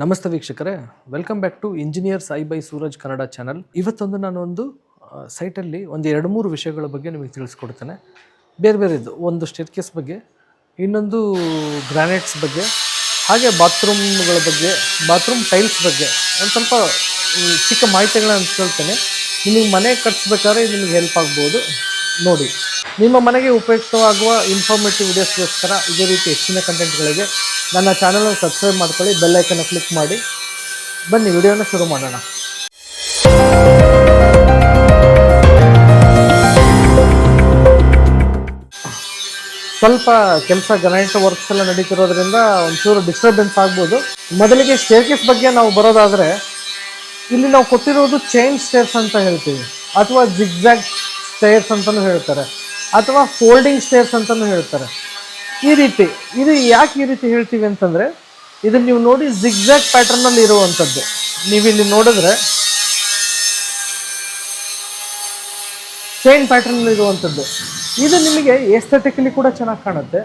ನಮಸ್ತೆ ವೀಕ್ಷಕರೇ. Welcome back to engineers eye by Suraj Kannada channel ಇವತ್ತೊಂದು ನಾನು ಒಂದು ಸೈಟಲ್ಲಿ ಒಂದು ಎರಡು ಮೂರು ವಿಷಯಗಳ ಬಗ್ಗೆ ನಿಮಗೆ ತಿಳಿಸ್ಕೊಡ್ತೇನೆ. ಬೇರೆ ಬೇರೆದು ಒಂದು ಸ್ಟೇರ್ಕೇಸ್ ಬಗ್ಗೆ, ಇನ್ನೊಂದು ಗ್ರಾನೈಟ್ಸ್ ಬಗ್ಗೆ, ಹಾಗೆ ಬಾತ್ರೂಮ್ಗಳ ಬಗ್ಗೆ ಬಾತ್ರೂಮ್ ಟೈಲ್ಸ್ ಬಗ್ಗೆ. ಒಂದು ಸ್ವಲ್ಪ ಚಿಕ್ಕ ಮಾಹಿತಿಗಳನ್ನು ಕೇಳ್ತೇನೆ. ನಿಮಗೆ ಮನೆ ಕಟ್ಸ್ಬೇಕಾದ್ರೆ ಇದು ನಿಮಗೆ ಹೆಲ್ಪ್ ಆಗ್ಬೋದು. ನೋಡಿ, ನಿಮ್ಮ ಮನೆಗೆ ಉಪಯುಕ್ತವಾಗುವ ಇನ್ಫಾರ್ಮೇಟಿವ್ ವಿಡಿಯೋಸ್ಗೋಸ್ಕರ ಇದೇ ರೀತಿ ಹೆಚ್ಚಿನ ಕಂಟೆಂಟ್ಗಳಿಗೆ ನನ್ನ ಚಾನಲನ್ನು ಸಬ್ಸ್ಕ್ರೈಬ್ ಮಾಡ್ಕೊಳ್ಳಿ ಬೆಲ್ ಐಕನ್ನ ಕ್ಲಿಕ್ ಮಾಡಿ. ಬನ್ನಿ, ವಿಡಿಯೋನ ಶುರು ಮಾಡೋಣ. ಸ್ವಲ್ಪ ಕೆಲಸ ಗ್ರನೈಟ್ ವರ್ಕ್ಸ್ ಎಲ್ಲ ನಡೀತಿರೋದ್ರಿಂದ ಒಂಚೂರು ಡಿಸ್ಟರ್ಬೆನ್ಸ್ ಆಗ್ಬೋದು. ಮೊದಲಿಗೆ ಸ್ಟೇರ್ಕೇಸ್ ಬಗ್ಗೆ ನಾವು ಬರೋದಾದರೆ, ಇಲ್ಲಿ ನಾವು ಕೊಟ್ಟಿರೋದು ಚೈನ್ ಸ್ಟೇರ್ಸ್ ಅಂತ ಹೇಳ್ತೀವಿ. ಅಥವಾ ಜಿಗ್ಜಾಗ್ ಸ್ಟೇರ್ಸ್ ಅಂತಲೂ ಹೇಳ್ತಾರೆ. ಅಥವಾ ಫೋಲ್ಡಿಂಗ್ ಸ್ಟೇರ್ಸ್ ಅಂತಲೂ ಹೇಳ್ತಾರೆ. ಈ ರೀತಿ, ಇದು ಯಾಕೆ ಈ ರೀತಿ ಹೇಳ್ತೀವಿ ಅಂತಂದರೆ ಇದನ್ನು ನೀವು ನೋಡಿ ಜಿಗ್ಜಾಗ್ ಪ್ಯಾಟರ್ನಲ್ಲಿ ಇರುವಂಥದ್ದು ನೀವು ಇಲ್ಲಿ ನೋಡಿದ್ರೆ ಚೈನ್ ಪ್ಯಾಟರ್ನ್ ಇರುವಂಥದ್ದು ಇದು ನಿಮಗೆ ಎಸ್ಥೆಟಿಕಲಿ ಕೂಡ ಚೆನ್ನಾಗಿ ಕಾಣುತ್ತೆ.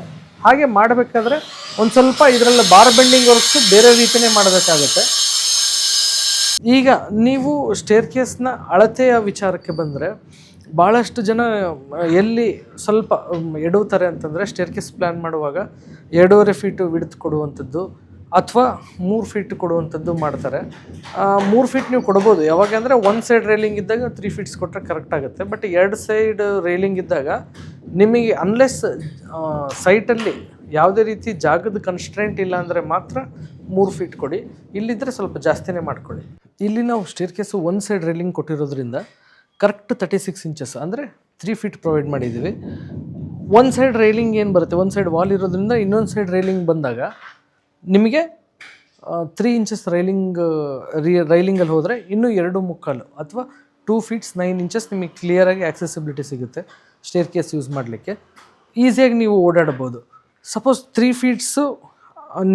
ಹಾಗೆ ಮಾಡಬೇಕಾದ್ರೆ ಒಂದು ಸ್ವಲ್ಪ ಇದರಲ್ಲಿ ಬಾರ್ ಬೆಂಡಿಂಗ್ ವರ್ಕ್ಸ್ ಬೇರೆ ರೀತಿಯೇ ಮಾಡಬೇಕಾಗುತ್ತೆ. ಈಗ ನೀವು ಸ್ಟೇರ್ ಕೇಸ್ನ ಅಳತೆಯ ವಿಚಾರಕ್ಕೆ ಬಂದರೆ ಭಾಳಷ್ಟು ಜನ ಎಲ್ಲಿ ಸ್ವಲ್ಪ ಮ್, ಎಡವುತ್ತಾರೆ ಅಂತಂದರೆ ಸ್ಟೇರ್ ಕೇಸ್ ಪ್ಲ್ಯಾನ್ ಮಾಡುವಾಗ ಎರಡೂವರೆ ಫೀಟು ವಿಡ್ತ್ ಕೊಡುವಂಥದ್ದು ಅಥವಾ ಮೂರು ಫೀಟ್ ಕೊಡುವಂಥದ್ದು ಮಾಡ್ತಾರೆ. ಮೂರು ಫೀಟ್ ನೀವು ಕೊಡ್ಬೋದು. ಯಾವಾಗ ಅಂದರೆ ಒಂದು ಸೈಡ್ ರೈಲಿಂಗ್ ಇದ್ದಾಗ ತ್ರೀ ಫೀಟ್ಸ್ ಕೊಟ್ಟರೆ ಕರೆಕ್ಟ್ ಆಗುತ್ತೆ. ಬಟ್ ಎರಡು ಸೈಡ್ ರೈಲಿಂಗ್ ಇದ್ದಾಗ ನಿಮಗೆ ಅನ್ಲೆಸ್ ಸೈಟಲ್ಲಿ ಯಾವುದೇ ರೀತಿ ಜಾಗದ ಕನ್ಸ್ಟ್ರೆಂಟ್ ಇಲ್ಲ ಅಂದರೆ ಮಾತ್ರ ಮೂರು ಫೀಟ್ ಕೊಡಿ. ಇಲ್ಲಿದ್ದರೆ ಸ್ವಲ್ಪ ಜಾಸ್ತಿನೇ ಮಾಡ್ಕೊಳ್ಳಿ. ಇಲ್ಲಿ ನಾವು staircase one side railing ಕೊಟ್ಟಿರೋದ್ರಿಂದ ಕರೆಕ್ಟ್ ತರ್ಟಿ ಸಿಕ್ಸ್ ಇಂಚಸ್ ಅಂದರೆ ತ್ರೀ ಫೀಟ್ ಪ್ರೊವೈಡ್ ಮಾಡಿದ್ದೀವಿ. ಒಂದು ಸೈಡ್ ರೈಲಿಂಗ್ ಏನು ಬರುತ್ತೆ? ಒಂದು ಸೈಡ್ ವಾಲ್ ಇರೋದ್ರಿಂದ ಇನ್ನೊಂದು ಸೈಡ್ ರೈಲಿಂಗ್ ಬಂದಾಗ ನಿಮಗೆ ತ್ರೀ ಇಂಚಸ್ ರೈಲಿಂಗ್ ರೀ ರೈಲಿಂಗಲ್ಲಿ ಹೋದರೆ ಇನ್ನೂ ಎರಡು ಮುಕ್ಕಾಲು ಅಥವಾ ಟೂ ಫೀಟ್ಸ್ ನೈನ್ ಇಂಚಸ್ ನಿಮಗೆ ಕ್ಲಿಯರಾಗಿ ಆ್ಯಕ್ಸೆಸಿಬಿಲಿಟಿ ಸಿಗುತ್ತೆ ಸ್ಟೇರ್ ಕೇಸ್ ಯೂಸ್ ಮಾಡಲಿಕ್ಕೆ ಈಸಿಯಾಗಿ ನೀವು ಓಡಾಡ್ಬೋದು. ಸಪೋಸ್ ತ್ರೀ ಫೀಟ್ಸು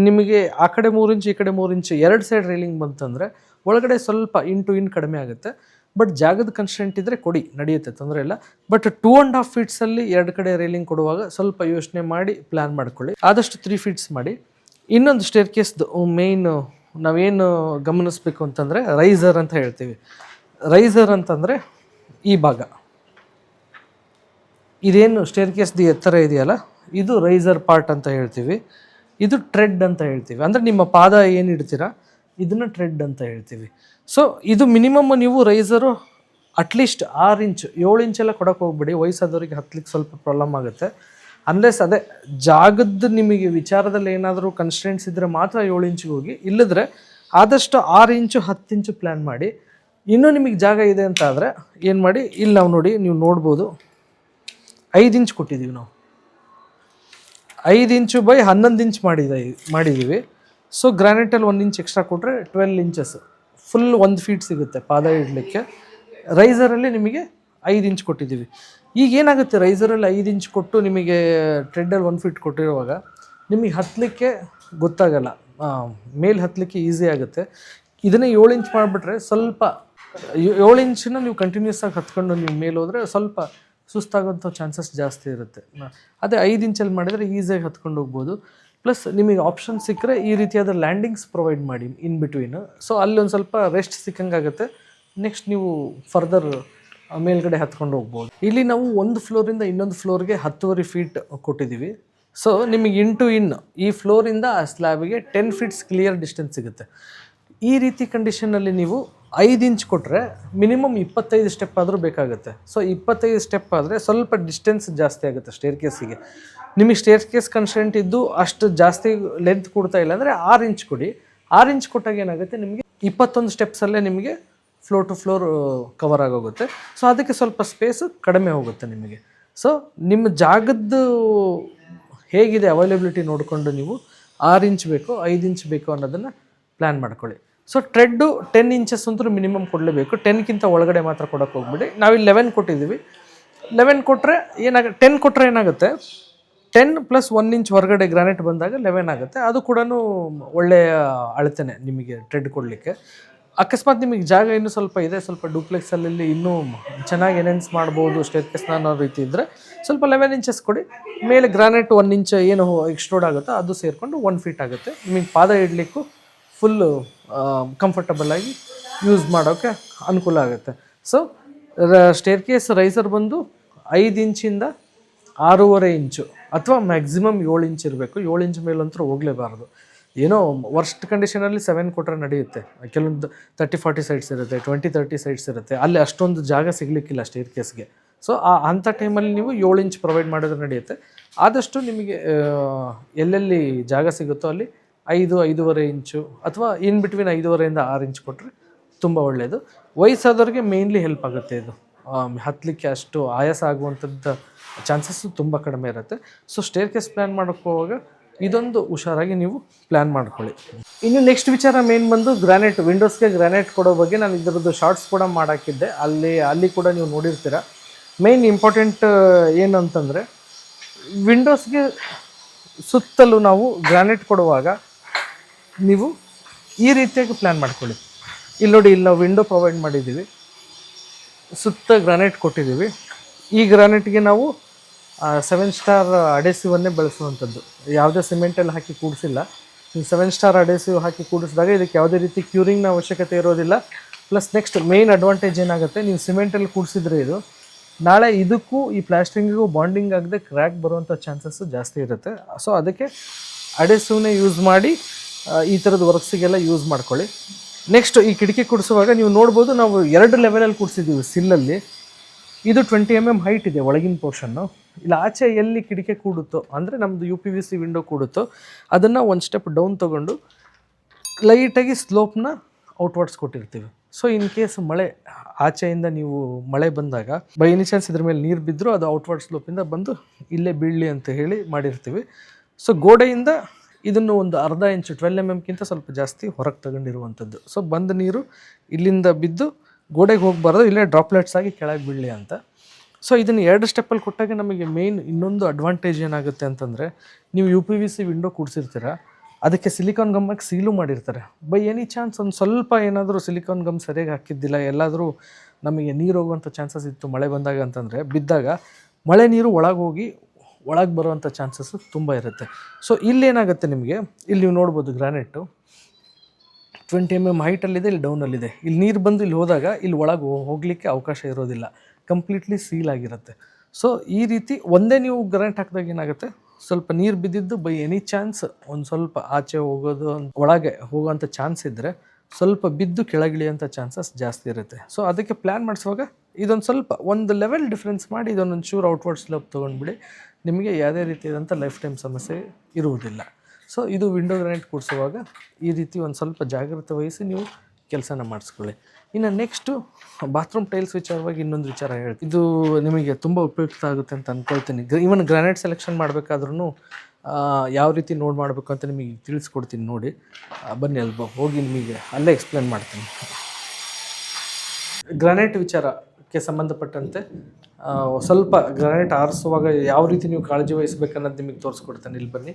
ನಿಮಗೆ ಆ ಕಡೆ ಮೂರು ಇಂಚು ಈ ಕಡೆ ಮೂರು ಇಂಚು ಎರಡು ಸೈಡ್ ರೈಲಿಂಗ್ ಬಂತಂದರೆ ಒಳಗಡೆ ಸ್ವಲ್ಪ ಇನ್ ಟು ಇನ್ ಕಡಿಮೆ ಆಗುತ್ತೆ. ಬಟ್ ಜಾಗದ ಕನ್ಸ್ಟೆಂಟ್ ಇದ್ದರೆ ಕೊಡಿ, ನಡೆಯುತ್ತೆ, ತೊಂದರೆ ಇಲ್ಲ. ಬಟ್ ಟೂ ಆ್ಯಂಡ್ ಹಾಫ್ ಫೀಟ್ಸಲ್ಲಿ ಎರಡು ಕಡೆ ರೈಲಿಂಗ್ ಕೊಡುವಾಗ ಸ್ವಲ್ಪ ಯೋಚನೆ ಮಾಡಿ ಪ್ಲ್ಯಾನ್ ಮಾಡ್ಕೊಳ್ಳಿ. ಆದಷ್ಟು ತ್ರೀ ಫೀಟ್ಸ್ ಮಾಡಿ. ಇನ್ನೊಂದು ಸ್ಟೇರ್ ಕೇಸ್ದು ಮೇಯ್ನು ನಾವೇನು ಗಮನಿಸ್ಬೇಕು ಅಂತಂದರೆ ರೈಸರ್ ಅಂತ ಹೇಳ್ತೀವಿ. ರೈಸರ್ ಅಂತಂದರೆ ಈ ಭಾಗ. ಇದೇನು ಸ್ಟೇರ್ ಕೇಸ್ದು ಎತ್ತರ ಇದೆಯಲ್ಲ? ಇದು ರೈಸರ್ ಪಾರ್ಟ್ ಅಂತ ಹೇಳ್ತೀವಿ. ಇದು ಟ್ರೆಡ್ ಅಂತ ಹೇಳ್ತೀವಿ. ಅಂದರೆ ನಿಮ್ಮ ಪಾದ ಏನು ಇಡ್ತೀರಾ? ಇದನ್ನು ಟ್ರೆಡ್ ಅಂತ ಹೇಳ್ತೀವಿ. ಸೊ ಇದು ಮಿನಿಮಮ್ ನೀವು ರೈಸರು ಅಟ್ಲೀಸ್ಟ್ ಆರು ಇಂಚ್, ಏಳು ಇಂಚೆಲ್ಲ ಕೊಡೋಕೆ ಹೋಗ್ಬಿಡಿ. ವಯಸ್ಸಾದವರಿಗೆ ಹತ್ತಲಿಕ್ಕೆ ಸ್ವಲ್ಪ ಪ್ರಾಬ್ಲಮ್ ಆಗುತ್ತೆ. ಅನ್ಲೆಸ್ ಅದೇ ಜಾಗದ ನಿಮಗೆ ವಿಚಾರದಲ್ಲಿ ಏನಾದರೂ ಕನ್ಸ್ಟೆಂಟ್ಸ್ ಇದ್ದರೆ ಮಾತ್ರ ಏಳು ಇಂಚಿಗೆ ಹೋಗಿ. ಇಲ್ಲದ್ರೆ ಆದಷ್ಟು ಆರು ಇಂಚು, ಹತ್ತು ಇಂಚು ಪ್ಲ್ಯಾನ್ ಮಾಡಿ. ಇನ್ನೂ ನಿಮಗೆ ಜಾಗ ಇದೆ ಅಂತ ಆದರೆ ಏನು ಮಾಡಿ? ಇಲ್ಲಿ ನಾವು ನೋಡಿ, ನೀವು ನೋಡ್ಬೋದು. ಐದು ಇಂಚ್ ಕೊಟ್ಟಿದ್ದೀವಿ ನಾವು. ಐದು ಇಂಚು ಬೈ ಹನ್ನೊಂದು ಇಂಚ್ ಮಾಡಿದ ಮಾಡಿದ್ದೀವಿ ಸೊ ಗ್ರಾನೈಟಲ್ಲಿ ಒಂದು ಇಂಚ್ ಎಕ್ಸ್ಟ್ರಾ ಕೊಟ್ಟರೆ ಟ್ವೆಲ್ ಇಂಚಸ್ ಫುಲ್ ಒಂದು ಫೀಟ್ ಸಿಗುತ್ತೆ ಪಾದ ಇಡಲಿಕ್ಕೆ. ರೈಸರಲ್ಲಿ ನಿಮಗೆ ಐದು ಇಂಚ್ ಕೊಟ್ಟಿದ್ದೀವಿ. ಈಗ ಏನಾಗುತ್ತೆ ರೈಸರಲ್ಲಿ ಐದು ಇಂಚ್ ಕೊಟ್ಟು ನಿಮಗೆ ಟ್ರೆಡ್ಡಲ್ಲಿ ಒಂದು ಫೀಟ್ ಕೊಟ್ಟಿರುವಾಗ ನಿಮಗೆ ಹತ್ತಲಿಕ್ಕೆ ಗೊತ್ತಾಗಲ್ಲ. ಮೇಲೆ ಹತ್ತಲಿಕ್ಕೆ ಈಸಿ ಆಗುತ್ತೆ. ಇದನ್ನೇ ಏಳು ಇಂಚ್ ಮಾಡಿಬಿಟ್ರೆ ಸ್ವಲ್ಪ, ಏಳು ಇಂಚನ್ನ ನೀವು ಕಂಟಿನ್ಯೂಸ್ ಆಗಿ ಹತ್ಕೊಂಡು ನೀವು ಮೇಲೆ ಹೋದರೆ ಸ್ವಲ್ಪ ಸುಸ್ತಾಗೋಂಥ ಚಾನ್ಸಸ್ ಜಾಸ್ತಿ ಇರುತ್ತೆ. ಅದೇ ಐದು ಇಂಚಲ್ಲಿ ಮಾಡಿದರೆ ಈಸಿಯಾಗಿ ಹತ್ಕೊಂಡು ಹೋಗ್ಬೋದು. ಪ್ಲಸ್ ನಿಮಗೆ ಆಪ್ಷನ್ ಸಿಕ್ಕರೆ ಈ ರೀತಿಯಾದ ಲ್ಯಾಂಡಿಂಗ್ಸ್ ಪ್ರೊವೈಡ್ ಮಾಡಿ ಇನ್ ಬಿಟ್ವೀನ್ ಸೊ ಅಲ್ಲಿ ಒಂದು ಸ್ವಲ್ಪ ರೆಸ್ಟ್ ಸಿಕ್ಕಂಗಾಗುತ್ತೆ. ನೆಕ್ಸ್ಟ್ ನೀವು ಫರ್ದರ್ ಮೇಲ್ಗಡೆ ಹತ್ಕೊಂಡು ಹೋಗ್ಬೋದು. ಇಲ್ಲಿ ನಾವು ಒಂದು ಫ್ಲೋರಿಂದ ಇನ್ನೊಂದು ಫ್ಲೋರ್ಗೆ ಹತ್ತುವರೆ ಫೀಟ್ ಕೊಟ್ಟಿದ್ದೀವಿ. ಸೊ ನಿಮಗೆ ಇನ್ ಟು ಇನ್ ಈ ಫ್ಲೋರಿಂದ ಆ ಸ್ಲ್ಯಾಬಿಗೆ ಟೆನ್ ಫೀಟ್ಸ್ ಕ್ಲಿಯರ್ ಡಿಸ್ಟೆನ್ಸ್ ಸಿಗುತ್ತೆ. ಈ ರೀತಿ ಕಂಡೀಷನಲ್ಲಿ ನೀವು ಐದು ಇಂಚ್ ಕೊಟ್ಟರೆ ಮಿನಿಮಮ್ ಇಪ್ಪತ್ತೈದು ಸ್ಟೆಪ್ ಆದರೂ ಬೇಕಾಗುತ್ತೆ. ಸೊ ಇಪ್ಪತ್ತೈದು ಸ್ಟೆಪ್ ಆದರೆ ಸ್ವಲ್ಪ ಡಿಸ್ಟೆನ್ಸ್ ಜಾಸ್ತಿ ಆಗುತ್ತೆ ಸ್ಟೇರ್ ಕೇಸಿಗೆ ನಿಮಗೆ ಸ್ಟೇರ್ ಕೇಸ್ ಕನ್ಸ್ಟೆಂಟ್ ಇದ್ದು ಅಷ್ಟು ಜಾಸ್ತಿ ಲೆಂತ್ ಕೊಡ್ತಾ ಇಲ್ಲ ಅಂದರೆ ಆರು ಇಂಚ್ ಕೊಡಿ. ಆರು ಇಂಚ್ ಕೊಟ್ಟಾಗ ಏನಾಗುತ್ತೆ ನಿಮಗೆ ಇಪ್ಪತ್ತೊಂದು ಸ್ಟೆಪ್ಸಲ್ಲೇ ನಿಮಗೆ ಫ್ಲೋರ್ ಟು ಫ್ಲೋರ್ ಕವರ್ ಆಗೋಗುತ್ತೆ. ಸೊ ಅದಕ್ಕೆ ಸ್ವಲ್ಪ ಸ್ಪೇಸು ಕಡಿಮೆ ಹೋಗುತ್ತೆ ನಿಮಗೆ. ಸೊ ನಿಮ್ಮ ಜಾಗದ್ದು ಹೇಗಿದೆ ಅವೈಲೇಬಿಲಿಟಿ ನೋಡಿಕೊಂಡು ನೀವು ಆರು ಇಂಚ್ ಬೇಕು ಐದು ಇಂಚ್ ಬೇಕು ಅನ್ನೋದನ್ನು ಪ್ಲ್ಯಾನ್ ಮಾಡ್ಕೊಳ್ಳಿ. ಸೊ ಟ್ರೆಡ್ಡು ಟೆನ್ ಇಂಚಸ್ ಅಂತೂ ಮಿನಿಮಮ್ ಕೊಡಲೇಬೇಕು. ಟೆನ್ಗಿಂತ ಒಳಗಡೆ ಮಾತ್ರ ಕೊಡೋಕೆ ಹೋಗ್ಬಿಡಿ. ನಾವಿಲ್ಲಿ ಲೆವೆನ್ ಕೊಟ್ಟಿದ್ದೀವಿ. ಲೆವೆನ್ ಕೊಟ್ಟರೆ ಏನಾಗ ಟೆನ್ ಕೊಟ್ಟರೆ ಏನಾಗುತ್ತೆ? ಟೆನ್ ಪ್ಲಸ್ ಒನ್ ಇಂಚ್ ಹೊರಗಡೆ ಗ್ರಾನೈಟ್ ಬಂದಾಗ ಲೆವೆನ್ ಆಗುತ್ತೆ. ಅದು ಕೂಡ ಒಳ್ಳೆಯ ಅಳತೆನೆ ನಿಮಗೆ ಟ್ರೆಡ್ ಕೊಡಲಿಕ್ಕೆ. ಅಕಸ್ಮಾತ್ ನಿಮಗೆ ಜಾಗ ಇನ್ನೂ ಸ್ವಲ್ಪ ಇದೆ, ಸ್ವಲ್ಪ ಡೂಪ್ಲೆಕ್ಸಲ್ಲಿ ಇನ್ನೂ ಚೆನ್ನಾಗಿ ಎನೆನ್ಸ್ ಮಾಡ್ಬೋದು ಸ್ಟೇರ್ಕೇಸ್ನ ಅನ್ನೋ ರೀತಿ ಇದ್ದರೆ ಸ್ವಲ್ಪ ಲೆವೆನ್ ಇಂಚಸ್ ಕೊಡಿ. ಮೇಲೆ ಗ್ರಾನೈಟ್ ಒನ್ ಇಂಚ್ ಏನು ಎಕ್ಸ್ಟ್ರೋಡ್ ಆಗುತ್ತೋ ಅದು ಸೇರಿಕೊಂಡು ಒನ್ ಫೀಟ್ ಆಗುತ್ತೆ. ನಿಮಗೆ ಪಾದ ಇಡಲಿಕ್ಕೂ ಫುಲ್ಲು ಕಂಫರ್ಟಬಲ್ ಆಗಿ ಯೂಸ್ ಮಾಡೋಕ್ಕೆ ಅನುಕೂಲ ಆಗುತ್ತೆ. ಸೊ ಸ್ಟೇರ್ ಕೇಸ್ ರೈಸರ್ ಬಂದು ಐದು ಇಂಚಿಂದ ಆರೂವರೆ ಇಂಚು ಅಥವಾ ಮ್ಯಾಕ್ಸಿಮಮ್ ಏಳು ಇಂಚ್ ಇರಬೇಕು. ಏಳು ಇಂಚ್ ಮೇಲಂತೂ ಹೋಗಲೇಬಾರ್ದು. ಏನೋ ವರ್ಸ್ಟ್ ಕಂಡೀಷನಲ್ಲಿ ಸೆವೆನ್ ಕೊಟ್ಟರೆ ನಡೆಯುತ್ತೆ. ಕೆಲವೊಂದು ತರ್ಟಿ ಫಾರ್ಟಿ ಸೈಡ್ಸ್ ಇರುತ್ತೆ ಟ್ವೆಂಟಿ ತರ್ಟಿ ಸೈಡ್ಸ್ ಇರುತ್ತೆ. ಅಲ್ಲಿ ಅಷ್ಟೊಂದು ಜಾಗ ಸಿಗಲಿಕ್ಕಿಲ್ಲ ಸ್ಟೇರ್ ಕೇಸ್ಗೆ ಸೊ ಆ ಅಂಥ ಟೈಮಲ್ಲಿ ನೀವು ಏಳು ಇಂಚ್ ಪ್ರೊವೈಡ್ ಮಾಡಿದ್ರೆ ನಡೆಯುತ್ತೆ. ಆದಷ್ಟು ನಿಮಗೆ ಎಲ್ಲೆಲ್ಲಿ ಜಾಗ ಸಿಗುತ್ತೋ ಅಲ್ಲಿ ಐದು, ಐದೂವರೆ ಇಂಚು ಅಥವಾ ಇನ್ ಬಿಟ್ವೀನ್ ಐದೂವರೆಯಿಂದ ಆರು ಇಂಚ್ ಕೊಟ್ಟರೆ ತುಂಬ ಒಳ್ಳೆಯದು ವಯಸ್ಸಾದವ್ರಿಗೆ ಮೇಯ್ನ್ಲಿ ಹೆಲ್ಪ್ ಆಗುತ್ತೆ ಇದು. ಹತ್ತಲಿಕ್ಕೆ ಅಷ್ಟು ಆಯಾಸ ಆಗುವಂಥದ್ದು ಚಾನ್ಸಸ್ಸು ತುಂಬ ಕಡಿಮೆ ಇರುತ್ತೆ. ಸೊ ಸ್ಟೇರ್ ಕೇಸ್ ಪ್ಲ್ಯಾನ್ ಮಾಡೋಕ್ಕೋವಾಗ ಇದೊಂದು ಹುಷಾರಾಗಿ ನೀವು ಪ್ಲ್ಯಾನ್ ಮಾಡ್ಕೊಳ್ಳಿ. ಇನ್ನು ನೆಕ್ಸ್ಟ್ ವಿಚಾರ ಮೇನ್ ಬಂದು ಗ್ರಾನೈಟ್ ವಿಂಡೋಸ್ಗೆ ಗ್ರಾನೈಟ್ ಕೊಡೋ ಬಗ್ಗೆ ನಾನು ಇದರದ್ದು ಶಾರ್ಟ್ಸ್ ಕೂಡ ಮಾಡಾಕಿದ್ದೆ. ಅಲ್ಲಿ ಅಲ್ಲಿ ಕೂಡ ನೀವು ನೋಡಿರ್ತೀರ. ಮೇನ್ ಇಂಪಾರ್ಟೆಂಟ್ ಏನಂತಂದರೆ ವಿಂಡೋಸ್ಗೆ ಸುತ್ತಲೂ ನಾವು ಗ್ರಾನೈಟ್ ಕೊಡುವಾಗ ನೀವು ಈ ರೀತಿಯಾಗಿ ಪ್ಲ್ಯಾನ್ ಮಾಡ್ಕೊಳ್ಳಿ. ಇಲ್ಲಿ ನೋಡಿ, ಇಲ್ಲಿ ನಾವು ವಿಂಡೋ ಪ್ರೊವೈಡ್ ಮಾಡಿದ್ದೀವಿ. ಸುತ್ತ ಗ್ರಾನೈಟ್ ಕೊಟ್ಟಿದ್ದೀವಿ. ಈ ಗ್ರಾನೈಟ್ಗೆ ನಾವು ಸೆವೆನ್ ಸ್ಟಾರ್ ಅಡೆಸಿವನ್ನೇ ಬಳಸುವಂಥದ್ದು. ಯಾವುದೇ ಸಿಮೆಂಟಲ್ಲಿ ಹಾಕಿ ಕೂಡಿಸಿಲ್ಲ. ಸೆವೆನ್ ಸ್ಟಾರ್ ಅಡೆಸಿವ್ ಹಾಕಿ ಕೂಡಿಸಿದಾಗ ಇದಕ್ಕೆ ಯಾವುದೇ ರೀತಿ ಕ್ಯೂರಿಂಗ್ನ ಅವಶ್ಯಕತೆ ಇರೋದಿಲ್ಲ. ಪ್ಲಸ್ ನೆಕ್ಸ್ಟ್ ಮೇನ್ ಅಡ್ವಾಂಟೇಜ್ ಏನಾಗುತ್ತೆ, ನೀವು ಸಿಮೆಂಟಲ್ಲಿ ಕೂಡಿಸಿದ್ರೆ ಇದು, ನಾಳೆ ಇದಕ್ಕೂ, ಈ ಪ್ಲಾಸ್ಟಿಂಗಿಗೂ ಬಾಂಡಿಂಗ್ ಆಗದೆ ಕ್ರ್ಯಾಕ್ ಬರುವಂಥ ಚಾನ್ಸಸ್ಸು ಜಾಸ್ತಿ ಇರುತ್ತೆ. ಸೊ ಅದಕ್ಕೆ ಅಡೆಸಿವ್ನೇ ಯೂಸ್ ಮಾಡಿ ಈ ಥರದ ವರ್ಕ್ಸಿಗೆಲ್ಲ ಯೂಸ್ ಮಾಡ್ಕೊಳ್ಳಿ. ನೆಕ್ಸ್ಟ್ ಈ ಕಿಟಕಿ ಕುಡಿಸುವಾಗ ನೀವು ನೋಡ್ಬೋದು ನಾವು ಎರಡು ಲೆವೆಲಲ್ಲಿ ಕೂಡಿಸಿದ್ದೀವಿ ಸಿಲ್ಲಲ್ಲಿ ಇದು ಟ್ವೆಂಟಿ ಎಂ ಎಂ ಹೈಟ್ ಇದೆ, ಒಳಗಿನ ಪೋರ್ಷನ್ನು ಇಲ್ಲ, ಆಚೆ ಎಲ್ಲಿ ಕಿಟಕಿ ಕೂಡುತ್ತೋ, ಅಂದರೆ ನಮ್ಮದು U P V C window ಕೂಡುತ್ತೋ, ಅದನ್ನು ಒಂದು ಸ್ಟೆಪ್ ಡೌನ್ ತೊಗೊಂಡು ಲೈಟಾಗಿ ಸ್ಲೋಪ್ನ ಔಟ್ವರ್ಡ್ಸ್ ಕೊಟ್ಟಿರ್ತೀವಿ. ಸೊ ಇನ್ ಕೇಸ್ ಮಳೆ, ಆಚೆಯಿಂದ ನೀವು ಮಳೆ ಬಂದಾಗ ಬೈ ಎನಿ ಚಾನ್ಸ್ ಇದ್ರ ಮೇಲೆ ನೀರು ಬಿದ್ದರೂ ಅದು ಔಟ್ವರ್ಡ್ ಸ್ಲೋಪಿಂದ ಬಂದು ಇಲ್ಲೇ ಬೀಳಲಿ ಅಂತ ಹೇಳಿ ಮಾಡಿರ್ತೀವಿ. ಸೊ ಗೋಡೆಯಿಂದ ಇದನ್ನು ಒಂದು ಅರ್ಧ ಇಂಚು ಟ್ವೆಲ್ ಎಂ ಎಮ್ಗಿಂತ ಸ್ವಲ್ಪ ಜಾಸ್ತಿ ಹೊರಗೆ ತಗೊಂಡಿರುವಂಥದ್ದು. ಸೊ ಬಂದ ನೀರು ಇಲ್ಲಿಂದ ಬಿದ್ದು ಗೋಡೆಗೆ ಹೋಗಬಾರ್ದು, ಇಲ್ಲೇ ಡ್ರಾಪ್ಲೆಟ್ಸ್ ಆಗಿ ಕೆಳಗೆ ಬೀಳಲಿ ಅಂತ. ಸೊ ಇದನ್ನು ಎರಡು ಸ್ಟೆಪ್ಪಲ್ಲಿ ಕೊಟ್ಟಾಗ ನಮಗೆ ಮೇನ್ ಇನ್ನೊಂದು ಅಡ್ವಾಂಟೇಜ್ ಏನಾಗುತ್ತೆ ಅಂತಂದರೆ, ನೀವು U P V C window ಕೂಡಿಸಿರ್ತೀರ, ಅದಕ್ಕೆ ಸಿಲಿಕಾನ್ ಗಮ್ಮಾಗಿ ಸೀಲು ಮಾಡಿರ್ತಾರೆ. ಬೈ ಎನಿ ಚಾನ್ಸ್ ಒಂದು ಸ್ವಲ್ಪ ಏನಾದರೂ ಸಿಲಿಕಾನ್ ಗಮ್ ಸರಿಯಾಗಿ ಹಾಕಿದ್ದಿಲ್ಲ, ಎಲ್ಲಾದರೂ ನಮಗೆ ನೀರು ಹೋಗುವಂಥ ಚಾನ್ಸಸ್ ಇತ್ತು ಮಳೆ ಬಂದಾಗ ಅಂತಂದರೆ, ಬಿದ್ದಾಗ ಮಳೆ ನೀರು ಒಳಗೆ ಹೋಗಿ ಒಳಗೆ ಬರುವಂಥ ಚಾನ್ಸಸ್ಸು ತುಂಬ ಇರುತ್ತೆ. ಸೊ ಇಲ್ಲೇನಾಗುತ್ತೆ ನಿಮಗೆ? ಇಲ್ಲಿ ನೀವು ನೋಡ್ಬೋದು ಗ್ರಾನೈಟು ಟ್ವೆಂಟಿ ಎಂ ಎಂ ಹೈಟಲ್ಲಿದೆ ಇಲ್ಲಿ ಡೌನಲ್ಲಿದೆ ಇಲ್ಲಿ ನೀರು ಬಂದು ಇಲ್ಲಿ ಹೋದಾಗ ಇಲ್ಲಿ ಒಳಗೆ ಹೋಗಲಿಕ್ಕೆ ಅವಕಾಶ ಇರೋದಿಲ್ಲ. ಕಂಪ್ಲೀಟ್ಲಿ ಸೀಲ್ ಆಗಿರುತ್ತೆ. ಸೊ ಈ ರೀತಿ ಒಂದೇ ನೀವು ಗ್ರಾನೈಟ್ ಹಾಕಿದಾಗ ಏನಾಗುತ್ತೆ? ಸ್ವಲ್ಪ ನೀರು ಬಿದ್ದಿದ್ದು ಬೈ ಎನಿ ಚಾನ್ಸ್ ಒಂದು ಸ್ವಲ್ಪ ಆಚೆ ಹೋಗೋದು ಒಳಗೆ ಹೋಗೋವಂಥ ಚಾನ್ಸ್ ಇದ್ದರೆ ಸ್ವಲ್ಪ ಬಿದ್ದು ಕೆಳಗಿಳಿಯೋಂಥ ಚಾನ್ಸಸ್ ಜಾಸ್ತಿ ಇರುತ್ತೆ. ಸೊ ಅದಕ್ಕೆ ಪ್ಲ್ಯಾನ್ ಮಾಡಿಸುವಾಗ ಇದೊಂದು ಸ್ವಲ್ಪ ಒಂದು ಲೆವೆಲ್ ಡಿಫ್ರೆನ್ಸ್ ಮಾಡಿ ಇದೊಂದು ಚೂರು ಔಟ್ವರ್ಡ್ ಸ್ಲೋಪ್ ತೊಗೊಂಡ್ಬಿಡಿ. ನಿಮಗೆ ಯಾವುದೇ ರೀತಿಯಾದಂಥ ಲೈಫ್ ಟೈಮ್ ಸಮಸ್ಯೆ ಇರುವುದಿಲ್ಲ. ಸೊ ಇದು ವಿಂಡೋ ಗ್ರಾನೈಟ್ ಕೂಡಿಸುವಾಗ ಈ ರೀತಿ ಒಂದು ಸ್ವಲ್ಪ ಜಾಗ್ರತೆ ವಹಿಸಿ ನೀವು ಕೆಲಸನ ಮಾಡಿಸ್ಕೊಳ್ಳಿ. ಇನ್ನು ನೆಕ್ಸ್ಟು ಬಾತ್ರೂಮ್ ಟೈಲ್ಸ್ ವಿಚಾರವಾಗಿ ಇನ್ನೊಂದು ವಿಚಾರ ಹೇಳ್ತೀನಿ. ಇದು ನಿಮಗೆ ತುಂಬ ಉಪಯುಕ್ತ ಆಗುತ್ತೆ ಅಂತ ಅಂದ್ಕೊಳ್ತೀನಿ ಇವನ್ ಗ್ರಾನೈಟ್ ಸೆಲೆಕ್ಷನ್ ಮಾಡಬೇಕಾದ್ರೂ ಯಾವ ರೀತಿ ನೋಡಿ ಮಾಡಬೇಕು ಅಂತ ನಿಮಗೆ ತಿಳಿಸ್ಕೊಡ್ತೀನಿ ನೋಡಿ. ಬನ್ನಿ ಅಲ್ಬ, ಹೋಗಿ ನಿಮಗೆ ಅಲ್ಲೇ ಎಕ್ಸ್ಪ್ಲೇನ್ ಮಾಡ್ತೀನಿ. ಗ್ರಾನೈಟ್ ವಿಚಾರಕ್ಕೆ ಸಂಬಂಧಪಟ್ಟಂತೆ ಸ್ವಲ್ಪ ಗ್ರಾನೈಟ್ ಆರಿಸುವಾಗ ಯಾವ ರೀತಿ ನೀವು ಕಾಳಜಿ ವಹಿಸ್ಬೇಕನ್ನೋದು ನಿಮಗೆ ತೋರಿಸ್ಕೊಡ್ತೇನೆ. ಇಲ್ಲಿ ಬನ್ನಿ.